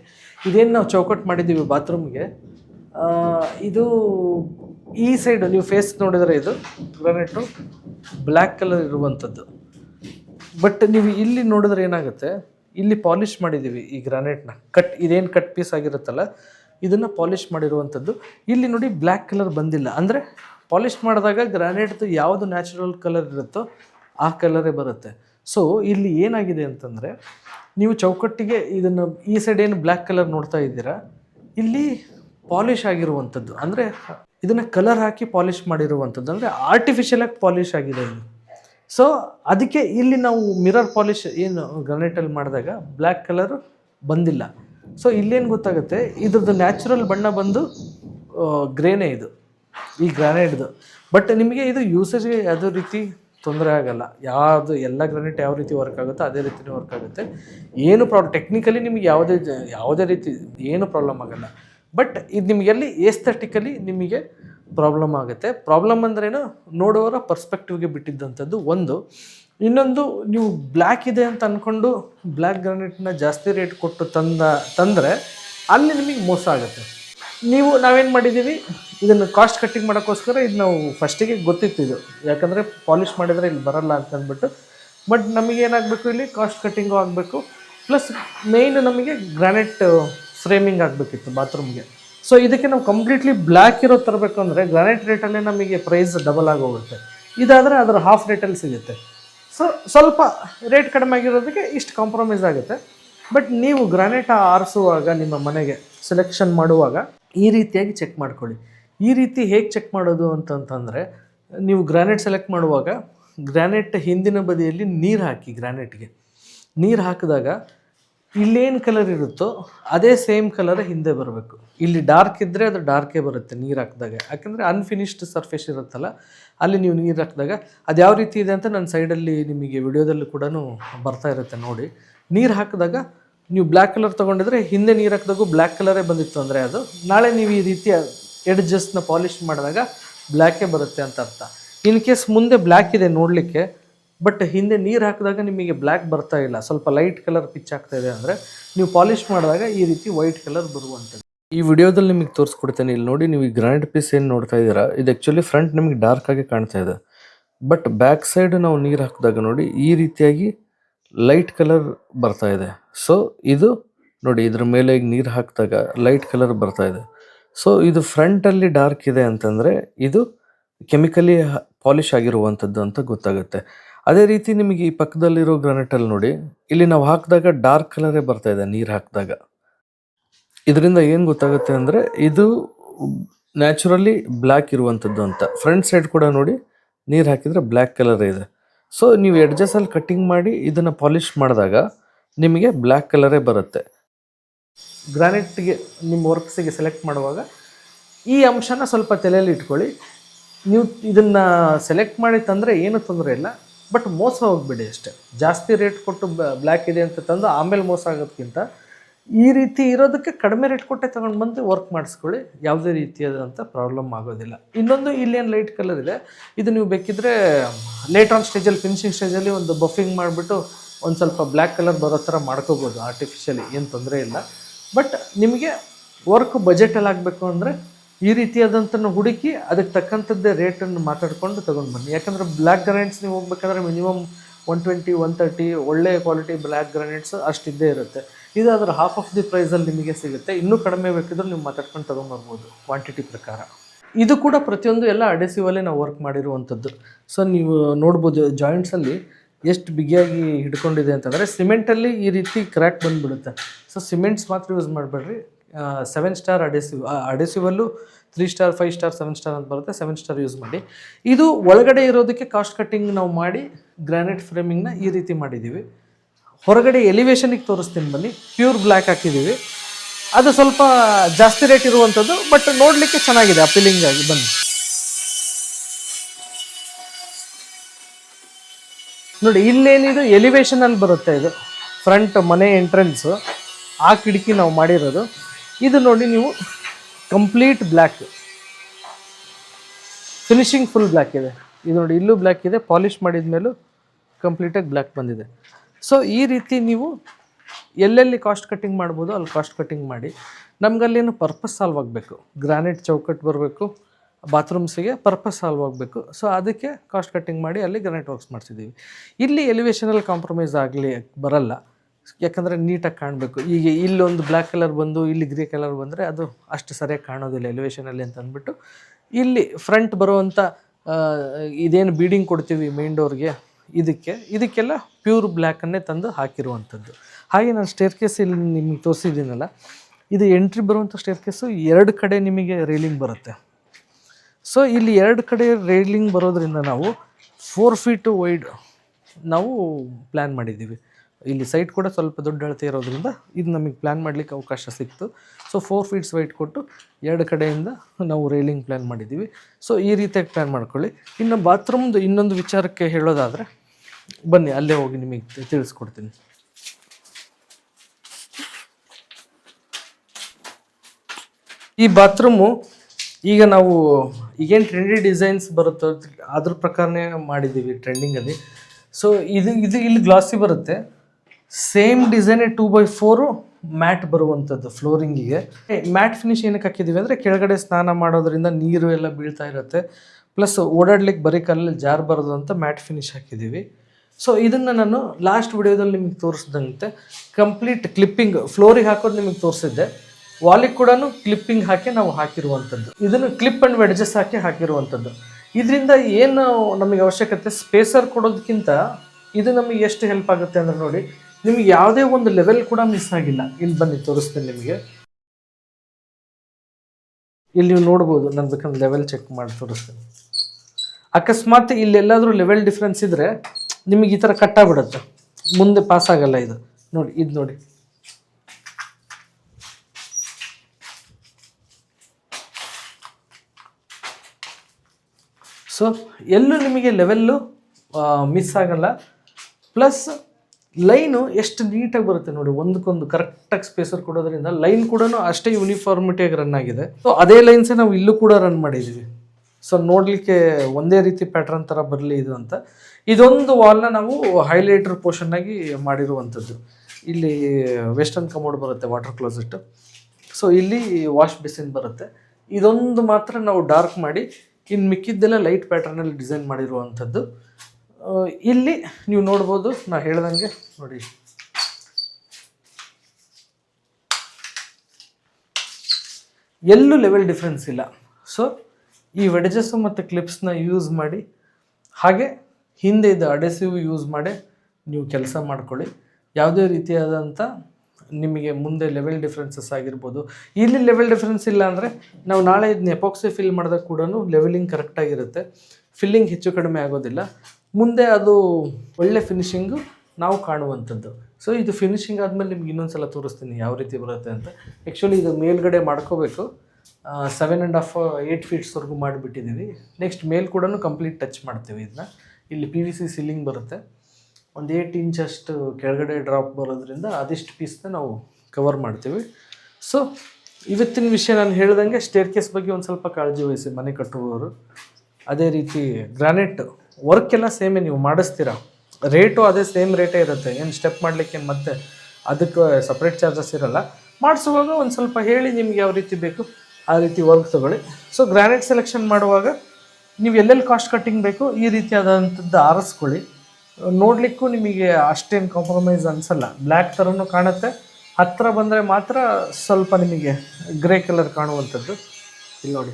ಇದೇನು ನಾವು ಚೌಕಟ್ಟು ಮಾಡಿದ್ದೀವಿ ಬಾತ್ರೂಮ್ಗೆ. ಇದು ಈ ಸೈಡ್ ನೀವು ಫೇಸ್ ನೋಡಿದರೆ ಇದು ಗ್ರಾನೈಟು ಬ್ಲ್ಯಾಕ್ ಕಲರ್ ಇರುವಂಥದ್ದು. ಬಟ್ ನೀವು ಇಲ್ಲಿ ನೋಡಿದ್ರೆ ಏನಾಗುತ್ತೆ? ಇಲ್ಲಿ ಪಾಲಿಷ್ ಮಾಡಿದ್ದೀವಿ ಈ ಗ್ರಾನೈಟ್ನ ಕಟ್ ಇದೇನು ಕಟ್ ಪೀಸ್ ಆಗಿರುತ್ತಲ್ಲ, ಇದನ್ನು ಪಾಲಿಷ್ ಮಾಡಿರುವಂಥದ್ದು. ಇಲ್ಲಿ ನೋಡಿ ಬ್ಲ್ಯಾಕ್ ಕಲರ್ ಬಂದಿಲ್ಲ. ಅಂದರೆ ಪಾಲಿಷ್ ಮಾಡಿದಾಗ ಗ್ರಾನೈಟ್ದು ಯಾವುದು ನ್ಯಾಚುರಲ್ ಕಲರ್ ಇರುತ್ತೋ ಆ ಕಲರೇ ಬರುತ್ತೆ. ಸೊ ಇಲ್ಲಿ ಏನಾಗಿದೆ ಅಂತಂದರೆ, ನೀವು ಚೌಕಟ್ಟಿಗೆ ಇದನ್ನು ಈ ಸೈಡ್ ಏನು ಬ್ಲ್ಯಾಕ್ ಕಲರ್ ನೋಡ್ತಾ ಇದ್ದೀರಾ, ಇಲ್ಲಿ ಪಾಲಿಶ್ ಆಗಿರುವಂಥದ್ದು. ಅಂದರೆ, ಇದನ್ನು ಕಲರ್ ಹಾಕಿ ಪಾಲಿಶ್ ಮಾಡಿರುವಂಥದ್ದು. ಅಂದರೆ ಆರ್ಟಿಫಿಷಿಯಲಾಗಿ ಪಾಲಿಶ್ ಆಗಿದೆ ಇಲ್ಲಿ ಸೊ ಅದಕ್ಕೆ ಇಲ್ಲಿ ನಾವು ಮಿರರ್ ಪಾಲಿಶ್ ಏನು ಗ್ರಾನೈಟಲ್ಲಿ ಮಾಡಿದಾಗ ಬ್ಲ್ಯಾಕ್ ಕಲರ್ ಬಂದಿಲ್ಲ. ಸೊ ಇಲ್ಲೇನು ಗೊತ್ತಾಗುತ್ತೆ, ಇದ್ರದ್ದು ನ್ಯಾಚುರಲ್ ಬಣ್ಣ ಬಂದು ಗ್ರೇನೇ ಇದು. ಈ ಗ್ರಾನೈಟ್ದು ಬಟ್ ನಿಮಗೆ ಇದು ಯೂಸೇಜ್ಗೆ ಯಾವುದೇ ರೀತಿ ತೊಂದರೆ ಆಗಲ್ಲ. ಯಾವುದು ಎಲ್ಲ ಗ್ರಾನೈಟ್ ಯಾವ ರೀತಿ ವರ್ಕ್ ಆಗುತ್ತೋ ಅದೇ ರೀತಿಯೇ ವರ್ಕ್ ಆಗುತ್ತೆ. ಏನು ಪ್ರಾಬ್ಲಮ್ ಟೆಕ್ನಿಕಲಿ ನಿಮಗೆ ಯಾವುದೇ ಯಾವುದೇ ರೀತಿ ಏನು ಪ್ರಾಬ್ಲಮ್ ಆಗಲ್ಲ. ಬಟ್ ಇದು ನಿಮಗೆಲ್ಲಿ ಏಸ್ಥೆಟಿಕಲಿ ನಿಮಗೆ ಪ್ರಾಬ್ಲಮ್ ಆಗುತ್ತೆ. ಪ್ರಾಬ್ಲಮ್ ಅಂದ್ರೇನು ನೋಡುವವರ ಪರ್ಸ್ಪೆಕ್ಟಿವ್ಗೆ ಬಿಟ್ಟಿದ್ದಂಥದ್ದು ಒಂದು. ಇನ್ನೊಂದು, ನೀವು ಬ್ಲ್ಯಾಕ್ ಇದೆ ಅಂತ ಅಂದ್ಕೊಂಡು ಬ್ಲ್ಯಾಕ್ ಗ್ರಾನೈಟ್ನ ಜಾಸ್ತಿ ರೇಟ್ ಕೊಟ್ಟು ತಂದ, ತಂದರೆ ಅಲ್ಲಿ ನಿಮಗೆ ಮೋಸ ಆಗುತ್ತೆ. ನೀವು ನಾವೇನು ಮಾಡಿದ್ದೀವಿ? ಇದನ್ನು ಕಾಸ್ಟ್ ಕಟ್ಟಿಂಗ್ ಮಾಡೋಕ್ಕೋಸ್ಕರ ಇದು ನಾವು ಫಸ್ಟಿಗೆ ಗೊತ್ತಿತ್ತು ಇದು. ಯಾಕಂದರೆ ಪಾಲಿಷ್ ಮಾಡಿದರೆ ಇಲ್ಲಿ ಬರಲ್ಲ ಅಂತ ಅಂದ್ಬಿಟ್ಟು. ಬಟ್ ನಮಗೆ ಏನಾಗಬೇಕು ಇಲ್ಲಿ? ಕಾಸ್ಟ್ ಕಟ್ಟಿಂಗು ಆಗಬೇಕು. ಪ್ಲಸ್ ಮೇಯ್ನ್ ನಮಗೆ ಗ್ರಾನೈಟ್ ಫ್ರೇಮಿಂಗ್ ಆಗಬೇಕಿತ್ತು ಬಾತ್ರೂಮ್ಗೆ ಸೊ ಇದಕ್ಕೆ ನಾವು ಕಂಪ್ಲೀಟ್ಲಿ ಬ್ಲ್ಯಾಕ್ ಇರೋ ತರಬೇಕು ಅಂದರೆ ಗ್ರಾನೈಟ್ ರೇಟಲ್ಲೇ ನಮಗೆ ಪ್ರೈಸ್ ಡಬಲ್ ಆಗೋಗುತ್ತೆ. ಇದಾದರೆ ಅದರ ಹಾಫ್ ರೇಟಲ್ಲಿ ಸಿಗುತ್ತೆ. ಸೊ ಸ್ವಲ್ಪ ರೇಟ್ ಕಡಿಮೆ ಆಗಿರೋದಕ್ಕೆ ಇಷ್ಟು ಕಾಂಪ್ರಮೈಸ್ ಆಗುತ್ತೆ. ಬಟ್ ನೀವು ಗ್ರಾನೈಟ್ ಆರಿಸುವಾಗ ನಿಮ್ಮ ಮನೆಗೆ ಸೆಲೆಕ್ಷನ್ ಮಾಡುವಾಗ ಈ ರೀತಿಯಾಗಿ ಚೆಕ್ ಮಾಡ್ಕೊಳ್ಳಿ. ಈ ರೀತಿ ಹೇಗೆ ಚೆಕ್ ಮಾಡೋದು ಅಂತಂತಂದರೆ, ನೀವು ಗ್ರಾನೈಟ್ ಸೆಲೆಕ್ಟ್ ಮಾಡುವಾಗ ಗ್ರಾನೈಟ್ ಹಿಂದಿನ ಬದಿಯಲ್ಲಿ ನೀರು ಹಾಕಿ ಗ್ರಾನೈಟ್ಗೆ ನೀರು ಹಾಕಿದಾಗ ಇಲ್ಲೇನು ಕಲರ್ ಇರುತ್ತೋ ಅದೇ ಸೇಮ್ ಕಲರ್ ಹಿಂದೆ ಬರಬೇಕು. ಇಲ್ಲಿ ಡಾರ್ಕ್ ಇದ್ದರೆ ಅದು ಡಾರ್ಕೇ ಬರುತ್ತೆ ನೀರು ಹಾಕಿದಾಗ. ಯಾಕಂದರೆ ಅನ್ಫಿನಿಶ್ಡ್ ಸರ್ಫೇಸ್ ಇರುತ್ತಲ್ಲ, ಅಲ್ಲಿ ನೀವು ನೀರು ಹಾಕಿದಾಗ ಅದು ಯಾವ ರೀತಿ ಇದೆ ಅಂತ ನನ್ನ ಸೈಡಲ್ಲಿ ನಿಮಗೆ ವಿಡಿಯೋದಲ್ಲಿ ಕೂಡ ಬರ್ತಾ ಇರುತ್ತೆ ನೋಡಿ. ನೀರು ಹಾಕಿದಾಗ ನೀವು ಬ್ಲ್ಯಾಕ್ ಕಲರ್ ತೊಗೊಂಡಿದ್ರೆ ಹಿಂದೆ ನೀರು ಹಾಕಿದಾಗೂ ಬ್ಲ್ಯಾಕ್ ಕಲರೇ ಬಂದಿತ್ತು ಅಂದರೆ ಅದು, ನಾಳೆ ನೀವು ಈ ರೀತಿಯ ಎಡ್ಜಸ್ನ ಪಾಲಿಶ್ ಮಾಡಿದಾಗ ಬ್ಲ್ಯಾಕೇ ಬರುತ್ತೆ ಅಂತ ಅರ್ಥ. ಇನ್ ಕೇಸ್ ಮುಂದೆ ಬ್ಲ್ಯಾಕ್ ಇದೆ ನೋಡಲಿಕ್ಕೆ ಬಟ್ ಹಿಂದೆ ನೀರು ಹಾಕಿದಾಗ ನಿಮಗೆ ಬ್ಲ್ಯಾಕ್ ಬರ್ತಾ ಇಲ್ಲ. ಸ್ವಲ್ಪ ಲೈಟ್ ಕಲರ್ ಪಿಚ್ ಆಗ್ತಾ ಇದೆ ಅಂದರೆ ನೀವು ಪಾಲಿಷ್ ಮಾಡಿದಾಗ ಈ ರೀತಿ ವೈಟ್ ಕಲರ್ ಬರುವಂಥದ್ದು. ಈ ವಿಡಿಯೋದಲ್ಲಿ ನಿಮಗೆ ತೋರಿಸ್ಕೊಡ್ತೇನೆ. ಇಲ್ಲಿ ನೋಡಿ ನೀವು ಈ ಗ್ರ್ಯಾಂಡ್ ಪೀಸ್ ಏನು ನೋಡ್ತಾ ಇದ್ದೀರಾ? ಇದು ಆ್ಯಕ್ಚುಲಿ ಫ್ರಂಟ್ ನಿಮಗೆ ಡಾರ್ಕ್ ಆಗಿ ಕಾಣ್ತಾ ಇದೆ. ಬಟ್ ಬ್ಯಾಕ್ ಸೈಡ್ ನಾವು ನೀರು ಹಾಕಿದಾಗ ನೋಡಿ ಈ ರೀತಿಯಾಗಿ ಲೈಟ್ ಕಲರ್ ಬರ್ತಾ ಇದೆ. ಸೊ ಇದು ನೋಡಿ ಇದ್ರ ಮೇಲೆ ಈಗ ನೀರು ಹಾಕಿದಾಗ ಲೈಟ್ ಕಲರ್ ಬರ್ತಾ ಇದೆ. ಸೊ ಇದು ಫ್ರಂಟಲ್ಲಿ ಡಾರ್ಕ್ ಇದೆ ಅಂತಂದರೆ ಇದು ಕೆಮಿಕಲಿ ಪಾಲಿಶ್ ಆಗಿರುವಂಥದ್ದು ಅಂತ ಗೊತ್ತಾಗುತ್ತೆ. ಅದೇ ರೀತಿ ನಿಮಗೆ ಈ ಪಕ್ಕದಲ್ಲಿರೋ ಗ್ರಾನೈಟಲ್ಲಿ ನೋಡಿ, ಇಲ್ಲಿ ನಾವು ಹಾಕಿದಾಗ ಡಾರ್ಕ್ ಕಲರೇ ಬರ್ತಾ ಇದೆ ನೀರು ಹಾಕಿದಾಗ. ಇದರಿಂದ ಏನು ಗೊತ್ತಾಗುತ್ತೆ ಅಂದರೆ ಇದು ನ್ಯಾಚುರಲಿ ಬ್ಲ್ಯಾಕ್ ಇರುವಂಥದ್ದು ಅಂತ. ಫ್ರಂಟ್ ಸೈಡ್ ಕೂಡ ನೋಡಿ, ನೀರು ಹಾಕಿದರೆ ಬ್ಲ್ಯಾಕ್ ಕಲರ್ ಇದೆ. ಸೊ ನೀವು ಎಡ್ಜಸ್ಸಲ್ಲಿ ಕಟ್ಟಿಂಗ್ ಮಾಡಿ ಇದನ್ನು ಪಾಲಿಷ್ ಮಾಡಿದಾಗ ನಿಮಗೆ ಬ್ಲ್ಯಾಕ್ ಕಲರೇ ಬರುತ್ತೆ. ಗ್ರಾನೈಟ್ಗೆ ನಿಮ್ಮ ವರ್ಕ್ಸಿಗೆ ಸೆಲೆಕ್ಟ್ ಮಾಡುವಾಗ ಈ ಅಂಶನ ಸ್ವಲ್ಪ ತಲೆಯಲ್ಲಿ ಇಟ್ಕೊಳ್ಳಿ. ನೀವು ಇದನ್ನು ಸೆಲೆಕ್ಟ್ ಮಾಡಿ ತಂದರೆ ಏನು ತೊಂದರೆ ಇಲ್ಲ. ಬಟ್ ಮೋಸ ಹೋಗ್ಬೇಡಿ ಅಷ್ಟೇ. ಜಾಸ್ತಿ ರೇಟ್ ಕೊಟ್ಟು ಬ್ಲ್ಯಾಕ್ ಇದೆ ಅಂತ ತಂದು ಆಮೇಲೆ ಮೋಸ ಆಗೋದಕ್ಕಿಂತ ಈ ರೀತಿ ಇರೋದಕ್ಕೆ ಕಡಿಮೆ ರೇಟ್ ಕೊಟ್ಟೆ ತಗೊಂಡು ಬಂದು ವರ್ಕ್ ಮಾಡಿಸ್ಕೊಳ್ಳಿ. ಯಾವುದೇ ರೀತಿಯಾದಂಥ ಪ್ರಾಬ್ಲಮ್ ಆಗೋದಿಲ್ಲ. ಇನ್ನೊಂದು ಇಲ್ಲೇನು ಲೈಟ್ ಕಲರ್ ಇದೆ. ಇದು ನೀವು ಬೇಕಿದ್ರೆ ಲೇಟ್ ಆನ್ ಸ್ಟೇಜಲ್ಲಿ, ಫಿನಿಶಿಂಗ್ ಸ್ಟೇಜಲ್ಲಿ ಒಂದು ಬಫಿಂಗ್ ಮಾಡಿಬಿಟ್ಟು ಒಂದು ಸ್ವಲ್ಪ ಬ್ಲ್ಯಾಕ್ ಕಲರ್ ಬರೋ ಥರ ಮಾಡ್ಕೋಬೋದು. ಆರ್ಟಿಫಿಷಿಯಲಿ ಏನು ತೊಂದರೆ ಇಲ್ಲ. ಬಟ್ ನಿಮಗೆ ವರ್ಕ್ ಬಜೆಟಲ್ಲಿ ಆಗಬೇಕು ಅಂದರೆ ಈ ರೀತಿಯಾದಂಥನ್ನು ಹುಡುಕಿ ಅದಕ್ಕೆ ತಕ್ಕಂಥದ್ದೇ ರೇಟನ್ನು ಮಾತಾಡಿಕೊಂಡು ತೊಗೊಂಡು ಬನ್ನಿ. ಯಾಕಂದರೆ ಬ್ಲ್ಯಾಕ್ ಗ್ರಾನೈಟ್ಸ್ ನೀವು ಹೋಗ್ಬೇಕಾದ್ರೆ minimum one twenty one thirty ಒಳ್ಳೆಯ ಕ್ವಾಲಿಟಿ ಬ್ಲ್ಯಾಕ್ ಗ್ರಾನೈಟ್ಸ್ ಅಷ್ಟಿದ್ದೇ ಇರುತ್ತೆ. ಇದು ಅದರ ಹಾಫ್ ಆಫ್ ದಿ ಪ್ರೈಸಲ್ಲಿ ನಿಮಗೆ ಸಿಗುತ್ತೆ. ಇನ್ನೂ ಕಡಿಮೆ ಬೇಕಿದ್ರು ನೀವು ಮಾತಾಡ್ಕೊಂಡು ತೊಗೊಂಬರ್ಬೋದು ಕ್ವಾಂಟಿಟಿ ಪ್ರಕಾರ. ಇದು ಕೂಡ ಪ್ರತಿಯೊಂದು ಎಲ್ಲ ಅಡೆಸಿವಲ್ಲೇ ನಾವು ವರ್ಕ್ ಮಾಡಿರುವಂಥದ್ದು. ಸೊ ನೀವು ನೋಡ್ಬೋದು ಜಾಯಿಂಟ್ಸಲ್ಲಿ ಎಷ್ಟು ಬಿಗಿಯಾಗಿ ಹಿಡ್ಕೊಂಡಿದೆ ಅಂತಂದರೆ ಸಿಮೆಂಟಲ್ಲಿ ಈ ರೀತಿ ಕ್ರ್ಯಾಕ್ ಬಂದುಬಿಡುತ್ತೆ. ಸೊ ಸಿಮೆಂಟ್ಸ್ ಮಾತ್ರ ಯೂಸ್ ಮಾಡಬೇಡ್ರಿ. Seven star adhesive ಅಡೆಸಿವಲ್ಲೂ three star five star seven star ಅಂತ ಬರುತ್ತೆ. ಸೆವೆನ್ ಸ್ಟಾರ್ ಯೂಸ್ ಮಾಡಿ. ಇದು ಒಳಗಡೆ ಇರೋದಕ್ಕೆ ಕಾಸ್ಟ್ ಕಟ್ಟಿಂಗ್ ನಾವು ಮಾಡಿ ಗ್ರಾನೈಟ್ ಫ್ರೇಮಿಂಗ್ನ ಈ ರೀತಿ ಮಾಡಿದ್ದೀವಿ ಹೊರಗಡೆ ಎಲಿವೇಶನಿಗೆ ತೋರಿಸ್ತೀನಿ ಬನ್ನಿ. ಪ್ಯೂರ್ ಬ್ಲ್ಯಾಕ್ ಹಾಕಿದ್ದೀವಿ ಅದು ಸ್ವಲ್ಪ ಜಾಸ್ತಿ ರೇಟ್ ಇರುವಂಥದ್ದು ಬಟ್ ನೋಡಲಿಕ್ಕೆ ಚೆನ್ನಾಗಿದೆ ಅಪೀಲಿಂಗ್ ಆಗಿ. ಬನ್ನಿ. ನೋಡಿ, ಇಲ್ಲೇನಿದು ಎಲಿವೇಶನ್ ಅಲ್ಲಿ ಬರುತ್ತೆ ಇದು. ಫ್ರಂಟ್ ಮನೆ ಎಂಟ್ರೆನ್ಸ್ ಆ ಕಿಟಕಿ ನಾವು ಮಾಡಿರೋದು. ಇದು ನೋಡಿ ನೀವು complete black finishing full black ಇದೆ. ಇದು ನೋಡಿ, ಇಲ್ಲೂ ಬ್ಲ್ಯಾಕ್ ಇದೆ ಪಾಲಿಷ್ ಮಾಡಿದ ಮೇಲೂ ಕಂಪ್ಲೀಟಾಗಿ ಬ್ಲ್ಯಾಕ್ ಬಂದಿದೆ. ಸೊ ಈ ರೀತಿ ನೀವು ಎಲ್ಲೆಲ್ಲಿ ಕಾಸ್ಟ್ ಕಟ್ಟಿಂಗ್ ಮಾಡ್ಬೋದು, ಅಲ್ಲಿ ಕಾಸ್ಟ್ ಕಟ್ಟಿಂಗ್ ಮಾಡಿ. ನಮಗಲ್ಲೇನು ಪರ್ಪಸ್ ಸಾಲ್ವ್ ಆಗಬೇಕು. ಗ್ರಾನೈಟ್ ಚೌಕಟ್ಟು ಬರಬೇಕು. ಬಾತ್ರೂಮ್ಸಿಗೆ ಪರ್ಪಸ್ ಸಾಲ್ವ್ ಆಗಬೇಕು. ಸೊ ಅದಕ್ಕೆ ಕಾಸ್ಟ್ ಕಟ್ಟಿಂಗ್ ಮಾಡಿ ಅಲ್ಲಿ ಗ್ರಾನೈಟ್ ವರ್ಕ್ಸ್ ಮಾಡಿಸಿದ್ದೀವಿ ಇಲ್ಲಿ ಎಲಿವೇಷನಲ್ಲಿ ಕಾಂಪ್ರಮೈಸ್ ಆಗಲಿ ಬರಲ್ಲ. ಯಾಕಂದರೆ ನೀಟಾಗಿ ಕಾಣಬೇಕು. ಈಗ ಇಲ್ಲೊಂದು ಬ್ಲ್ಯಾಕ್ ಕಲರ್ ಬಂದು, ಇಲ್ಲಿ ಗ್ರೇ ಕಲರ್ ಬಂದರೆ ಅದು ಅಷ್ಟು ಸರಿಯಾಗಿ ಕಾಣೋದಿಲ್ಲ ಎಲಿವೇಷನಲ್ಲಿ ಅಂತ ಅಂದ್ಬಿಟ್ಟು. ಇಲ್ಲಿ ಫ್ರಂಟ್ ಬರುವಂಥ ಇದೇನು ಬೀಡಿಂಗ್ ಕೊಡ್ತೀವಿ ಮೇನ್ ಡೋರ್ಗೆ ಇದಕ್ಕೆ, ಇದಕ್ಕೆಲ್ಲ ಪ್ಯೂರ್ ಬ್ಲ್ಯಾಕನ್ನೇ ತಂದು ಹಾಕಿರುವಂಥದ್ದು. ಹಾಗೆ ನಾನು ಸ್ಟೇರ್ ಕೇಸ್ ಇಲ್ಲಿ ನಿಮಗೆ ತೋರಿಸಿದ್ದೀನಲ್ಲ, ಇದು ಎಂಟ್ರಿ ಬರುವಂಥ ಸ್ಟೇರ್ ಕೇಸು ಎರಡು ಕಡೆ ನಿಮಗೆ ರೀಲಿಂಗ್ ಬರುತ್ತೆ. ಸೊ ಇಲ್ಲಿ ಎರಡು ಕಡೆ ರೈಲಿಂಗ್ ಬರೋದ್ರಿಂದ ನಾವು ಫೋರ್ ಫೀಟು ವೈಡ್ ನಾವು ಪ್ಲ್ಯಾನ್ ಮಾಡಿದ್ದೀವಿ. ಇಲ್ಲಿ ಸೈಟ್ ಕೂಡ ಸ್ವಲ್ಪ ದೊಡ್ಡ ಅಳತೆ ಇರೋದ್ರಿಂದ ಇದು ನಮಗೆ ಪ್ಲ್ಯಾನ್ ಮಾಡಲಿಕ್ಕೆ ಅವಕಾಶ ಸಿಕ್ತು. ಸೊ ಫೋರ್ ಫೀಟ್ಸ್ ವೈಟ್ ಕೊಟ್ಟು ಎರಡು ಕಡೆಯಿಂದ ನಾವು ರೈಲಿಂಗ್ ಪ್ಲ್ಯಾನ್ ಮಾಡಿದ್ದೀವಿ. ಸೊ ಈ ರೀತಿಯಾಗಿ ಪ್ಲ್ಯಾನ್ ಮಾಡ್ಕೊಳ್ಳಿ. ಇನ್ನು ಬಾತ್ರೂಮ್ದು ಇನ್ನೊಂದು ವಿಚಾರಕ್ಕೆ ಹೇಳೋದಾದರೆ, ಬನ್ನಿ, ಅಲ್ಲೇ ಹೋಗಿ ನಿಮಗೆ ತಿಳಿಸ್ಕೊಡ್ತೀನಿ. ಈ ಬಾತ್ರೂಮು ಈಗ ನಾವು ಈಗೇನು ಟ್ರೆಂಡಿ ಡಿಸೈನ್ಸ್ ಬರುತ್ತೋ ಅದ್ರ ಪ್ರಕಾರನೇ ಮಾಡಿದ್ದೀವಿ ಟ್ರೆಂಡಿಂಗಲ್ಲಿ ಸೊ ಇದು ಇದು ಇಲ್ಲಿ ಗ್ಲಾಸಿ ಬರುತ್ತೆ. ಸೇಮ್ ಡಿಸೈನೇ ಟೂ ಬೈ ಫೋರು ಮ್ಯಾಟ್ ಬರುವಂಥದ್ದು ಫ್ಲೋರಿಂಗಿಗೆ ಮ್ಯಾಟ್ ಫಿನಿಶ್ ಏನಕ್ಕೆ ಹಾಕಿದ್ದೀವಿ ಅಂದರೆ ಕೆಳಗಡೆ ಸ್ನಾನ ಮಾಡೋದ್ರಿಂದ ನೀರು ಎಲ್ಲ ಬೀಳ್ತಾ ಇರುತ್ತೆ. ಪ್ಲಸ್ ಓಡಾಡ್ಲಿಕ್ಕೆ ಬರೀ ಕಲ್ಲಲ್ಲಿ ಜಾರಬಾರ್ದು ಅಂತ ಮ್ಯಾಟ್ ಫಿನಿಶ್ ಹಾಕಿದ್ದೀವಿ ಸೊ ಇದನ್ನು ನಾನು ಲಾಸ್ಟ್ ವಿಡಿಯೋದಲ್ಲಿ ನಿಮಗೆ ತೋರಿಸ್ದಂತೆ ಕಂಪ್ಲೀಟ್ ಕ್ಲಿಪ್ಪಿಂಗ್ ಫ್ಲೋರಿಗೆ ಹಾಕೋದು ನಿಮಗೆ ತೋರಿಸಿದ್ದೆ. ವಾಲಿಗೆ ಕೂಡ ಕ್ಲಿಪ್ಪಿಂಗ್ ಹಾಕಿ ನಾವು ಹಾಕಿರುವಂಥದ್ದು. ಇದನ್ನು ಕ್ಲಿಪ್ ಅಂಡ್ ವೆಡ್ಜಸ್ ಹಾಕಿ ಹಾಕಿರುವಂಥದ್ದು. ಇದರಿಂದ ಏನು ನಮಗೆ ಅವಶ್ಯಕತೆ? ಸ್ಪೇಸರ್ ಕೊಡೋದಕ್ಕಿಂತ ಇದು ನಮಗೆ ಎಷ್ಟು ಹೆಲ್ಪ್ ಆಗುತ್ತೆ ಅಂದ್ರೆ ನೋಡಿ, ನಿಮಗೆ ಯಾವುದೇ ಒಂದು ಲೆವೆಲ್ ಕೂಡ ಮಿಸ್ ಆಗಿಲ್ಲ. ಇಲ್ಲಿ ಬನ್ನಿ, ತೋರಿಸ್ತೀನಿ ನಿಮಗೆ. ಇಲ್ಲಿ ನೀವು ನೋಡ್ಬೋದು, ನಾನು ಬೇಕಂದ್ರೆ ಲೆವೆಲ್ ಚೆಕ್ ಮಾಡಿ ತೋರಿಸ್ತೀನಿ. ಅಕಸ್ಮಾತ್ ಇಲ್ಲೆಲ್ಲಾದರೂ ಲೆವೆಲ್ ಡಿಫ್ರೆನ್ಸ್ ಇದ್ದರೆ ನಿಮಗೆ ಈ ಥರ ಕಟ್ಟಾಗ್ಬಿಡುತ್ತೆ ಮುಂದೆ ಪಾಸ್ ಆಗಲ್ಲ ಇದು. ನೋಡಿ ಇದು ನೋಡಿ. ಸೊ ಎಲ್ಲೂ ನಿಮಗೆ ಲೆವೆಲ್ಲು ಮಿಸ್ ಆಗಲ್ಲ. ಪ್ಲಸ್ ಲೈನು ಎಷ್ಟು ನೀಟಾಗಿ ಬರುತ್ತೆ ನೋಡಿ, ಒಂದಕ್ಕೊಂದು ಕರೆಕ್ಟಾಗಿ ಸ್ಪೇಸರ್ ಕೊಡೋದ್ರಿಂದ ಲೈನ್ ಕೂಡ ಅಷ್ಟೇ ಯೂನಿಫಾರ್ಮಿಟಿಯಾಗಿ ರನ್ ಆಗಿದೆ. ಸೊ ಅದೇ ಲೈನ್ಸೇ ನಾವು ಇಲ್ಲೂ ಕೂಡ ರನ್ ಮಾಡಿದ್ದೀವಿ. ಸೊ ನೋಡಲಿಕ್ಕೆ ಒಂದೇ ರೀತಿ ಪ್ಯಾಟ್ರನ್ ಥರ ಬರಲಿ ಇದು ಅಂತ. ಇದೊಂದು ವಾಲ್ನ ನಾವು ಹೈಲೈಟರ್ ಪೋರ್ಷನ್ನಾಗಿ ಮಾಡಿರುವಂಥದ್ದು. ಇಲ್ಲಿ ವೆಸ್ಟರ್ನ್ ಕಮೋಡ್ ಬರುತ್ತೆ ವಾಟರ್ ಕ್ಲೋಸೆಟ್ ಸೊ ಇಲ್ಲಿ ವಾಶ್ ಬೇಸಿನ್ ಬರುತ್ತೆ. ಇದೊಂದು ಮಾತ್ರ ನಾವು ಡಾರ್ಕ್ ಮಾಡಿ ಇನ್ನು ಮಿಕ್ಕಿದ್ದೆಲ್ಲ ಲೈಟ್ ಪ್ಯಾಟರ್ನಲ್ಲಿ ಡಿಸೈನ್ ಮಾಡಿರುವಂಥದ್ದು. ಇಲ್ಲಿ ನೀವು ನೋಡ್ಬೋದು, ನಾ ಹೇಳ್ದಂಗೆ ನೋಡಿ. ಎಲ್ಲೂ ಲೆವೆಲ್ ಡಿಫ್ರೆನ್ಸ್ ಇಲ್ಲ. ಸೊ ಈ ವೆಡಜಸ್ಸು ಮತ್ತು ಕ್ಲಿಪ್ಸ್ನ ಯೂಸ್ ಮಾಡಿ, ಹಾಗೆ ಹಿಂದೆ ಇದ್ದ ಅಡೆಸಿವ್ ಯೂಸ್ ಮಾಡಿ ನೀವು ಕೆಲಸ ಮಾಡ್ಕೊಳ್ಳಿ. ಯಾವುದೇ ರೀತಿಯಾದಂಥ ನಿಮಗೆ ಮುಂದೆ ಲೆವೆಲ್ ಡಿಫ್ರೆನ್ಸಸ್ ಆಗಿರ್ಬೋದು. ಇಲ್ಲಿ ಲೆವೆಲ್ ಡಿಫ್ರೆನ್ಸ್ ಇಲ್ಲ ಅಂದರೆ ನಾವು ನಾಳೆ ಇದನ್ನ ಎಪಾಕ್ಸಿ ಫಿಲ್ ಮಾಡಿದಾಗ ಕೂಡ ಲೆವೆಲಿಂಗ್ ಕರೆಕ್ಟಾಗಿರುತ್ತೆ ಫಿಲ್ಲಿಂಗ್ ಹೆಚ್ಚು ಕಡಿಮೆ ಆಗೋದಿಲ್ಲ. ಮುಂದೆ ಅದು ಒಳ್ಳೆ ಫಿನಿಷಿಂಗು ನಾವು ಕಾಣುವಂಥದ್ದು. ಸೊ ಇದು ಫಿನಿಶಿಂಗ್ ಆದಮೇಲೆ ನಿಮ್ಗೆ ಇನ್ನೊಂದು ಸಲ ತೋರಿಸ್ತೀನಿ ಯಾವ ರೀತಿ ಬರುತ್ತೆ ಅಂತ. ಆ್ಯಕ್ಚುಲಿ ಇದು ಮೇಲ್ಗಡೆ ಮಾಡ್ಕೋಬೇಕು. ಸೆವೆನ್ ಆ್ಯಂಡ್ ಹಾಫ್ ಏಯ್ಟ್ ಫೀಟ್ಸ್ವರೆಗೂ ಮಾಡಿಬಿಟ್ಟಿದ್ದೀವಿ. ನೆಕ್ಸ್ಟ್ ಮೇಲ್ ಕೂಡ ಕಂಪ್ಲೀಟ್ ಟಚ್ ಮಾಡ್ತೀವಿ ಇದನ್ನ. ಇಲ್ಲಿ ಪಿ ವಿ ಸಿ ಸೀಲಿಂಗ್ ಬರುತ್ತೆ. ಒಂದು ಏಯ್ಟ್ ಇಂಚ್ ಅಷ್ಟು ಕೆಳಗಡೆ ಡ್ರಾಪ್ ಬರೋದ್ರಿಂದ ಅದಿಷ್ಟು ಪೀಸ್ನ ನಾವು ಕವರ್ ಮಾಡ್ತೀವಿ. ಸೊ ಇವತ್ತಿನ ವಿಷಯ ನಾನು ಹೇಳ್ದಂಗೆ ಸ್ಟೇರ್ ಕೇಸ್ ಬಗ್ಗೆ ಒಂದು ಸ್ವಲ್ಪ ಕಾಳಜಿ ವಹಿಸಿ ಮನೆ ಕಟ್ಟುವವರು. ಅದೇ ರೀತಿ ಗ್ರಾನೈಟ್ ವರ್ಕ್ ಎಲ್ಲ ಸೇಮೇ ನೀವು ಮಾಡಿಸ್ತೀರಾ? ರೇಟು ಅದೇ ಸೇಮ್ ರೇಟೇ ಇರುತ್ತೆ. ಏನು ಸ್ಟೆಪ್ ಮಾಡಲಿಕ್ಕೆ ಮತ್ತೆ ಅದಕ್ಕೆ ಸಪ್ರೇಟ್ ಚಾರ್ಜಸ್ ಇರಲ್ಲ. ಮಾಡಿಸುವಾಗ ಒಂದು ಸ್ವಲ್ಪ ಹೇಳಿ ನಿಮ್ಗೆ ಯಾವ ರೀತಿ ಬೇಕು, ಆ ರೀತಿ ವರ್ಕ್ ತಗೊಳ್ಳಿ. ಸೊ ಗ್ರಾನೈಟ್ ಸೆಲೆಕ್ಷನ್ ಮಾಡುವಾಗ ನೀವು ಎಲ್ಲೆಲ್ಲಿ ಕಾಸ್ಟ್ ಕಟ್ಟಿಂಗ್ ಬೇಕು, ಈ ರೀತಿಯಾದಂಥದ್ದು ಆರಿಸ್ಕೊಳ್ಳಿ. ನೋಡಲಿಕ್ಕೂ ನಿಮಗೆ ಅಷ್ಟೇನು ಕಾಂಪ್ರಮೈಸ್ ಅನಿಸಲ್ಲ. ಬ್ಲ್ಯಾಕ್ ಥರನೂ ಕಾಣುತ್ತೆ. ಹತ್ತಿರ ಬಂದರೆ ಮಾತ್ರ ಸ್ವಲ್ಪ ನಿಮಗೆ ಗ್ರೇ ಕಲರ್ ಕಾಣುವಂಥದ್ದು. ಇಲ್ಲಿ ನೋಡಿ.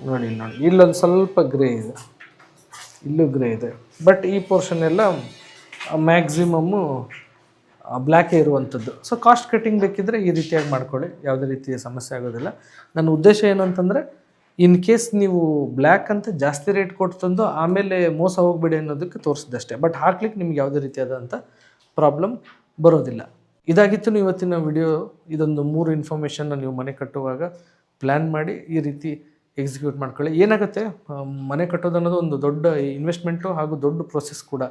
ನೋಡಿ ನೋಡಿ. ಇಲ್ಲೊಂದು ಸ್ವಲ್ಪ ಗ್ರೇ ಇದೆ. ಇಲ್ಲೂ ಗ್ರೇ ಇದೆ. ಬಟ್ ಈ ಪೋರ್ಷನ್ ಎಲ್ಲ ಮ್ಯಾಕ್ಸಿಮಮ್ಮು ಬ್ಲ್ಯಾಕೇ ಇರುವಂಥದ್ದು. ಸೊ ಕಾಸ್ಟ್ ಕಟ್ಟಿಂಗ್ ಬೇಕಿದ್ದರೆ ಈ ರೀತಿಯಾಗಿ ಮಾಡ್ಕೊಳ್ಳಿ. ಯಾವುದೇ ರೀತಿಯ ಸಮಸ್ಯೆ ಆಗೋದಿಲ್ಲ. ನನ್ನ ಉದ್ದೇಶ ಏನು ಅಂತಂದರೆ ಇನ್ ಕೇಸ್ ನೀವು ಬ್ಲ್ಯಾಕ್ ಅಂತ ಜಾಸ್ತಿ ರೇಟ್ ಕೊಟ್ಟು ತಂದು ಆಮೇಲೆ ಮೋಸ ಹೋಗ್ಬೇಡಿ ಅನ್ನೋದಕ್ಕೆ ತೋರಿಸಿದಷ್ಟೇ. ಬಟ್ ಹಾಕ್ಲಿಕ್ಕೆ ನಿಮ್ಗೆ ಯಾವುದೇ ರೀತಿಯಾದಂಥ ಪ್ರಾಬ್ಲಮ್ ಬರೋದಿಲ್ಲ. ಇದಾಗಿತ್ತು ಇವತ್ತಿನ ವಿಡಿಯೋ ಇದೊಂದು ಮೂರು ಇನ್ಫಾರ್ಮೇಷನ್ನ ನೀವು ಮನೆ ಕಟ್ಟುವಾಗ ಪ್ಲ್ಯಾನ್ ಮಾಡಿ ಈ ರೀತಿ ಎಕ್ಸಿಕ್ಯೂಟ್ ಮಾಡ್ಕೊಳ್ಳಿ. ಏನಾಗುತ್ತೆ? ಮನೆ ಕಟ್ಟೋದು ಅನ್ನೋದು ಒಂದು ದೊಡ್ಡ ಇನ್ವೆಸ್ಟ್ಮೆಂಟು ಹಾಗೂ ದೊಡ್ಡ ಪ್ರೊಸೆಸ್ ಕೂಡ.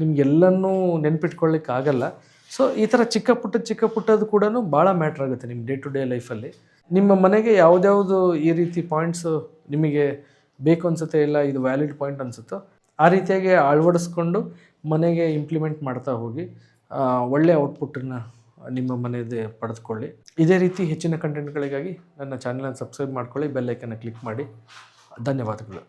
ನಿಮಗೆಲ್ಲನೂ ನೆನ್ಪಿಟ್ಕೊಳ್ಳಿಕ್ಕೆ ಆಗಲ್ಲ ಸೊ ಈ ಥರ ಚಿಕ್ಕ ಪುಟ್ಟ ಚಿಕ್ಕ ಪುಟ್ಟದು ಕೂಡ ಭಾಳ ಮ್ಯಾಟ್ರ್ ಆಗುತ್ತೆ ನಿಮ್ಮ ಡೇ ಟು ಡೇ ಲೈಫಲ್ಲಿ ನಿಮ್ಮ ಮನೆಗೆ ಯಾವುದ್ಯಾವುದು ಈ ರೀತಿ ಪಾಯಿಂಟ್ಸು ನಿಮಗೆ ಬೇಕು ಅನಿಸುತ್ತೆ ಇಲ್ಲ ಇದು ವ್ಯಾಲಿಡ್ ಪಾಯಿಂಟ್ ಅನಿಸುತ್ತೋ, ಆ ರೀತಿಯಾಗಿ ಅಳವಡಿಸ್ಕೊಂಡು ಮನೆಗೆ ಇಂಪ್ಲಿಮೆಂಟ್ ಮಾಡ್ತಾ ಹೋಗಿ ಒಳ್ಳೆಯ ಔಟ್ಪುಟ್ಟನ್ನು ನಿಮ್ಮ ಮನೆಯದೇ ಪಡೆದುಕೊಳ್ಳಿ. ಇದೇ ರೀತಿ ಹೆಚ್ಚಿನ ಕಂಟೆಂಟ್ಗಳಿಗಾಗಿ ನನ್ನ ಚಾನಲನ್ನು ಸಬ್ಸ್ಕ್ರೈಬ್ ಮಾಡ್ಕೊಳ್ಳಿ ಬೆಲ್ ಐಕನ್ನ ಕ್ಲಿಕ್ ಮಾಡಿ. ಧನ್ಯವಾದಗಳು.